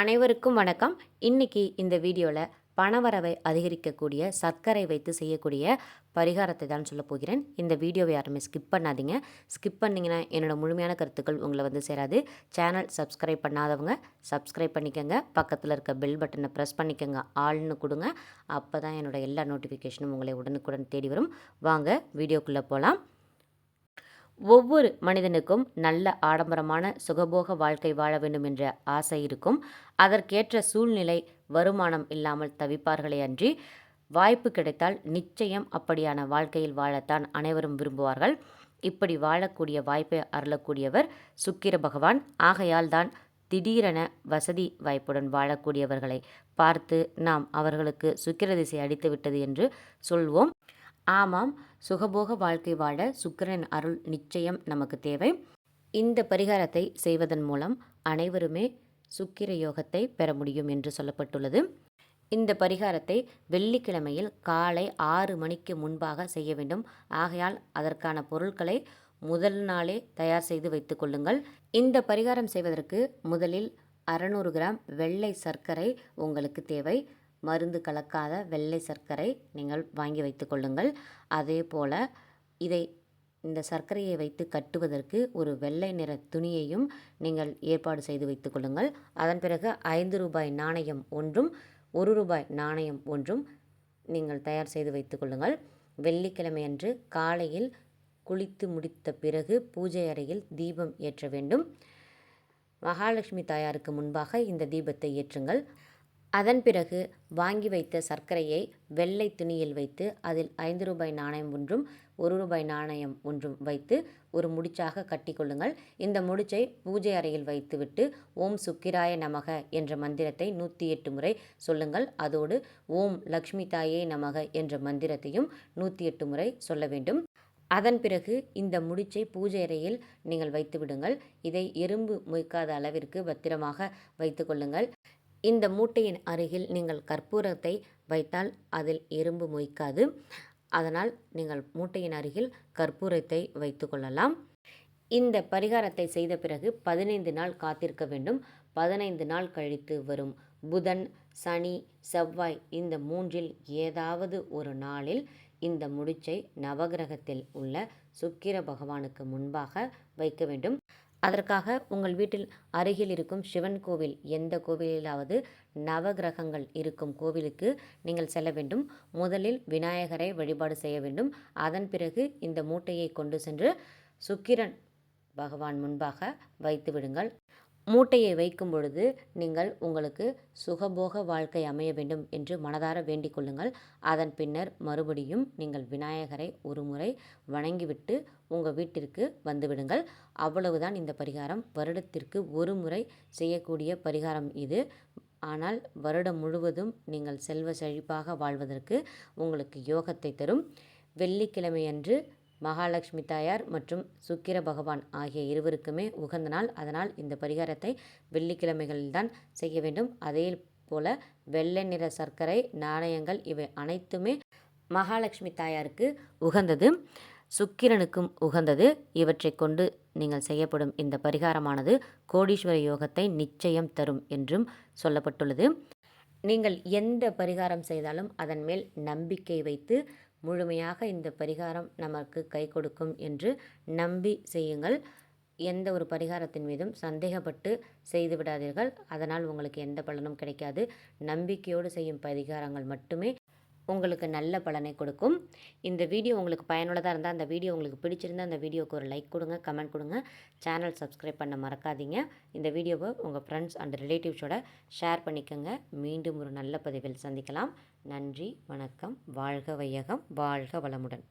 அனைவருக்கும் வணக்கம். இன்னைக்கு இந்த வீடியோவில் பணவரவை அதிகரிக்கக்கூடிய சர்க்கரை வைத்து செய்யக்கூடிய பரிகாரத்தை தான் சொல்ல போகிறேன். இந்த வீடியோவை யாருமே ஸ்கிப் பண்ணாதீங்க. ஸ்கிப் பண்ணிங்கன்னா என்னோடய முழுமையான கருத்துக்கள் உங்களை வந்து சேராது. சேனல் சப்ஸ்கிரைப் பண்ணாதவங்க சப்ஸ்கிரைப் பண்ணிக்கோங்க. பக்கத்தில் இருக்க பெல் பட்டனை ப்ரெஸ் பண்ணிக்கோங்க. ஆள்னு கொடுங்க. அப்போ தான் என்னோட எல்லா நோட்டிஃபிகேஷனும் உங்களை உடனுக்குடன் தேடி வரும். வாங்க வீடியோக்குள்ளே போகலாம் ஒவ்வொரு மனிதனுக்கும் நல்ல ஆடம்பரமான சுகபோக வாழ்க்கை வாழ வேண்டும் என்ற ஆசை இருக்கும். அதற்கேற்ற சூழ்நிலை வருமானம் இல்லாமல் தவிப்பார்களே அன்றி வாய்ப்பு கிடைத்தால் நிச்சயம் அப்படியான வாழ்க்கையில் வாழத்தான் அனைவரும் விரும்புவார்கள். இப்படி வாழக்கூடிய வாய்ப்பை அருளக்கூடியவர் சுக்கிர பகவான். ஆகையால் தான் திடீரென வசதி வாய்ப்புடன் வாழக்கூடியவர்களை பார்த்து நாம் அவர்களுக்கு சுக்கிர திசை அடித்து விட்டது என்று சொல்வோம். ஆமாம் சுகபோக வாழ்க்கை வாழ சுக்கிரன் அருள் நிச்சயம் நமக்கு தேவை. இந்த பரிகாரத்தை செய்வதன் மூலம் அனைவருமே சுக்கிர யோகத்தை பெற முடியும் என்று சொல்லப்பட்டுள்ளது. இந்த பரிகாரத்தை வெள்ளிக்கிழமையில் காலை ஆறு மணிக்கு முன்பாக செய்ய வேண்டும். ஆகையால் அதற்கான பொருட்களை முதல் நாளே தயார் செய்து வைத்துக் கொள்ளுங்கள். இந்த பரிகாரம் செய்வதற்கு முதலில் அறநூறு கிராம் வெள்ளை சர்க்கரை உங்களுக்கு தேவை. மருந்து கலக்காத வெள்ளை சர்க்கரை நீங்கள் வாங்கி வைத்து கொள்ளுங்கள். அதே போல் இதை இந்த சர்க்கரையை வைத்து கட்டுவதற்கு ஒரு வெள்ளை நிற துணியையும் நீங்கள் ஏற்பாடு செய்து வைத்து கொள்ளுங்கள். அதன் பிறகு ஐந்து ரூபாய் நாணயம் ஒன்றும் ஒரு ரூபாய் நாணயம் ஒன்றும் நீங்கள் தயார் செய்து வைத்து கொள்ளுங்கள். வெள்ளிக்கிழமை அன்று காலையில் குளித்து முடித்த பிறகு பூஜை அறையில் தீபம் ஏற்ற வேண்டும். மகாலட்சுமி தாயாருக்கு முன்பாக இந்த தீபத்தை ஏற்றுங்கள். அதன் பிறகு வாங்கி வைத்த சர்க்கரையை வெள்ளை துணியில் வைத்து அதில் ஐந்து ரூபாய் நாணயம் ஒன்றும் ஒரு ரூபாய் நாணயம் ஒன்றும் வைத்து ஒரு முடிச்சாக கட்டிக்கொள்ளுங்கள் இந்த முடிச்சை பூஜை அறையில் வைத்துவிட்டு ஓம் சுக்கிராய நமக என்ற மந்திரத்தை நூற்றி எட்டு முறை சொல்லுங்கள். அதோடு ஓம் லக்ஷ்மி தாயே நமக என்ற மந்திரத்தையும் நூற்றி எட்டு முறை சொல்ல வேண்டும். அதன் பிறகு இந்த முடிச்சை பூஜை அறையில் நீங்கள் வைத்து விடுங்கள் இதை எறும்பு முய்க்காத அளவிற்கு பத்திரமாக வைத்து கொள்ளுங்கள். இந்த மூட்டையின் அருகில் நீங்கள் கற்பூரத்தை வைத்தால் அதில் எறும்பு மொய்க்காது. அதனால் நீங்கள் மூட்டையின் அருகில் கற்பூரத்தை வைத்து கொள்ளலாம். இந்த பரிகாரத்தை செய்த பிறகு பதினைந்து நாள் காத்திருக்க வேண்டும். பதினைந்து நாள் கழித்து வரும் புதன் சனி செவ்வாய் இந்த மூன்றில் ஏதாவது ஒரு நாளில் இந்த முடிச்சை நவகிரகத்தில் உள்ள சுக்கிர பகவானுக்கு முன்பாக வைக்க வேண்டும். அதற்காக உங்கள் வீட்டில் அருகில் இருக்கும் சிவன் கோவில் எந்த கோவிலிலாவது நவகிரகங்கள் இருக்கும் கோவிலுக்கு நீங்கள் செல்ல வேண்டும். முதலில் விநாயகரை வழிபாடு செய்ய வேண்டும். அதன் பிறகு இந்த மூட்டையை கொண்டு சென்று சுக்கிரன் பகவான் முன்பாக வைத்து விடுங்கள். மூட்டையை வைக்கும் பொழுது நீங்கள் உங்களுக்கு சுகபோக வாழ்க்கை அமைய வேண்டும் என்று மனதார வேண்டிக் கொள்ளுங்கள். அதன் பின்னர் மறுபடியும் நீங்கள் விநாயகரை ஒரு முறை வணங்கிவிட்டு உங்கள் வீட்டிற்கு வந்துவிடுங்கள். அவ்வளவுதான் இந்த பரிகாரம். வருடத்திற்கு ஒரு முறை செய்யக்கூடிய பரிகாரம் இது. ஆனால் வருடம் முழுவதும் நீங்கள் செல்வ செழிப்பாக வாழ்வதற்கு உங்களுக்கு யோகத்தை தரும். வெள்ளிக்கிழமையன்று மகாலட்சுமி தாயார் மற்றும் சுக்கிர பகவான் ஆகிய இருவருக்குமே உகந்த நாள். அதனால் இந்த பரிகாரத்தை வெள்ளிக்கிழமைகளில்தான் செய்ய வேண்டும். அதே போல வெள்ளை நிற சர்க்கரை நாணயங்கள் இவை அனைத்துமே மகாலட்சுமி தாயாருக்கு உகந்தது. சுக்கிரனுக்கும் உகந்தது. இவற்றை கொண்டு நீங்கள் செய்யப்படும் இந்த பரிகாரமானது கோடீஸ்வர யோகத்தை நிச்சயம் தரும் என்றும் சொல்லப்பட்டுள்ளது. நீங்கள் எந்த பரிகாரம் செய்தாலும் அதன் மேல் நம்பிக்கை வைத்து முழுமையாக இந்த பரிகாரம் நமக்கு கை கொடுக்கும் என்று நம்பி செய்யுங்கள். எந்த ஒரு பரிகாரத்தின் மீதும் சந்தேகப்பட்டு செய்து விடாதீர்கள் அதனால் உங்களுக்கு எந்த பலனும் கிடைக்காது. நம்பிக்கையோடு செய்யும் பரிகாரங்கள் மட்டுமே உங்களுக்கு நல்ல பலனை கொடுக்கும். இந்த வீடியோ உங்களுக்கு பயனுள்ளதாக இருந்தால் அந்த வீடியோ உங்களுக்கு பிடிச்சிருந்தால் அந்த வீடியோவுக்கு ஒரு லைக் கொடுங்க கமெண்ட் கொடுங்க. சேனல் சப்ஸ்கிரைப் பண்ண மறக்காதீங்க. இந்த வீடியோவை உங்கள் ஃப்ரெண்ட்ஸ் அண்ட் ரிலேட்டிவ்ஸோட ஷேர் பண்ணிக்கோங்க. மீண்டும் ஒரு நல்ல பதிவில் சந்திக்கலாம். நன்றி வணக்கம். வாழ்க வையகம் வாழ்க வளமுடன்.